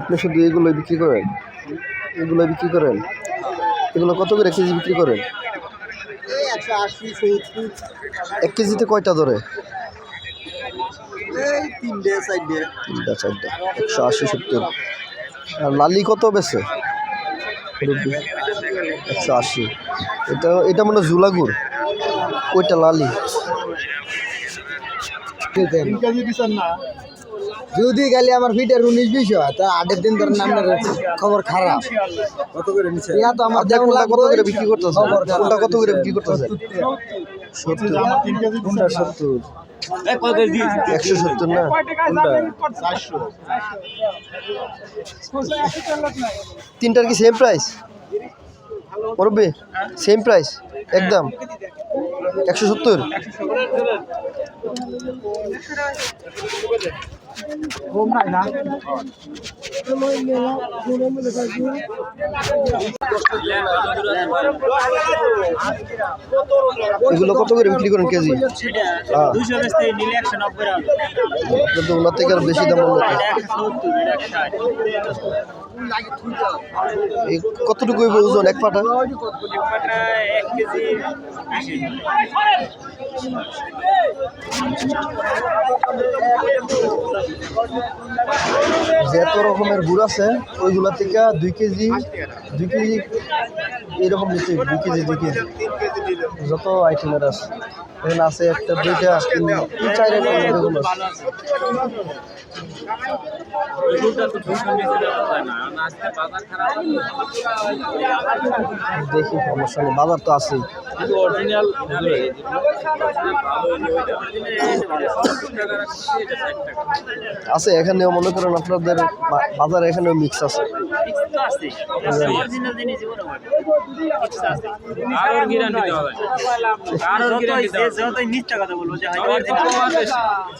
আপনি শুধু এগুলো বিক্রি করেন? এগুলো বিক্রি করেন? এগুলো কত করে কেজি বিক্রি করেন? এক কেজিতে কয়টা ধরে? এই তিনটে চারটা। একশো আশি সত্তর। আর লালি কত বেছে একশো আশি। এটা এটা মনে জুলাগুর ওইটা লালি? যদি গেলে আমার ফিটের উনিশ বিশ হয় তা আটের দিন ধরে নামের খবর খারাপ। কত করে নিচ্ছে ইয়া তো আমার যেমন কত করে বিক্রি করতেছেন? কোনটা কত করে বিক্রি করতেছেন? সত্তর। কোনটা সত্তর? একশো সত্তর না? তিনটার কি সেম প্রাইস মুরব্বী সেম প্রাইস একদম। একশো সত্তর? এগুলো কত করে বিক্রি করেন কেজি? হ্যাঁ। কিন্তু ওনার থেকে আর বেশি দাম কতটুকু ওজন? এক পাটা? যত রকমের গুড় আছে, ওইগুলা থেকে দুই কেজি দুই কেজি এইরকম নিচে, দুই কেজি দুই কেজি। যত আইটেমের আছে। এখানে আছে একটা দুইটা তিন তিন চার আইটেম আছে দেখি সমস্যা নেই বাজার তো আছেই। আছে, এখানেও মনে করেন আপনাদের বাজারে এখানেও মিক্স আছে। যতই মিথ্যা কথা বলব যে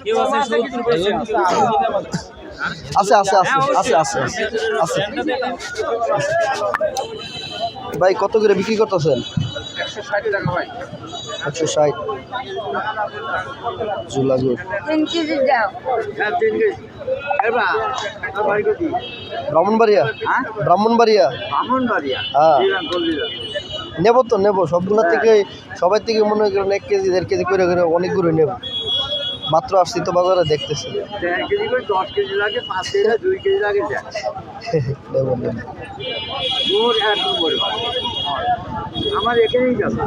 কেউ আছে সত্তর পার্সেন্ট আছে আছে আছে আছে আছে আছে। ভাই কত করে বিক্রি করতেছেন? একশো ষাট জুলাগুর। তিন কেজি দাও। ব্রাহ্মণবাড়িয়া? ব্রাহ্মণবাড়িয়া? হ্যাঁ। নেব তো নেব। সবগুলো থেকে সবাই থেকে মনে করেন এক কেজি দেড় কেজি করে করে অনেকগুলো নেব। মাত্র আসছি তো বাজারে দেখতেছি দেড় কেজি করে দশ কেজি লাগে পাঁচ কেজি লাগে, দুই কেজি লাগে দেয় নেব নেব মোর আমার এখানেই যাবে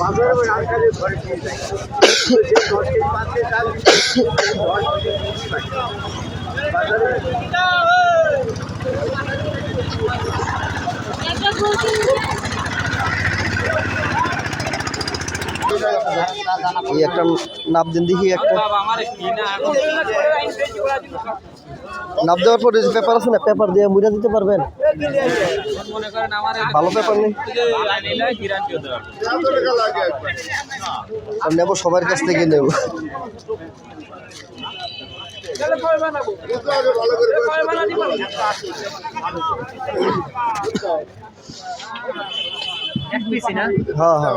বাজারে রাজকাজে ঘরে নিয়ে। বাজারে একটা নাপ দিন দেখি একটা নাপ দেওয়ার পরে পেপার আছে না পেপার দিয়ে মুড়ে দিতে পারবেন। ভালো পেপার নেই। নেব সবার কাছ থেকে নেব। হ্যাঁ হ্যাঁ।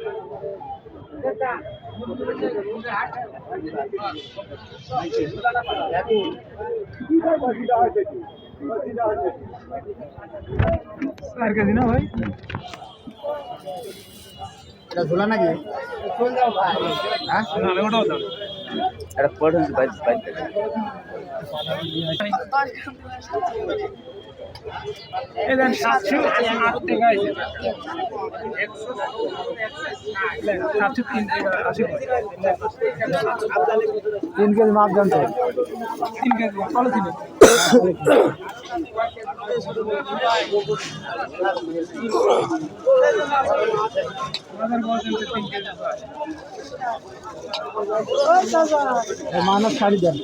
এটা ঝোলা নাকি? হ্যাঁ? এটা পড়ে বাইশ এখানে সাতশো আট টাকা সাতশো তিন টাকা আশি তিন কেজি মাছ জানতে তিন কেজি ভালো ছিল মানব ছাড়ি দেন।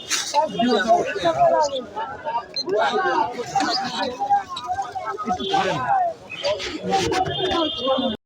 একটু ধরেন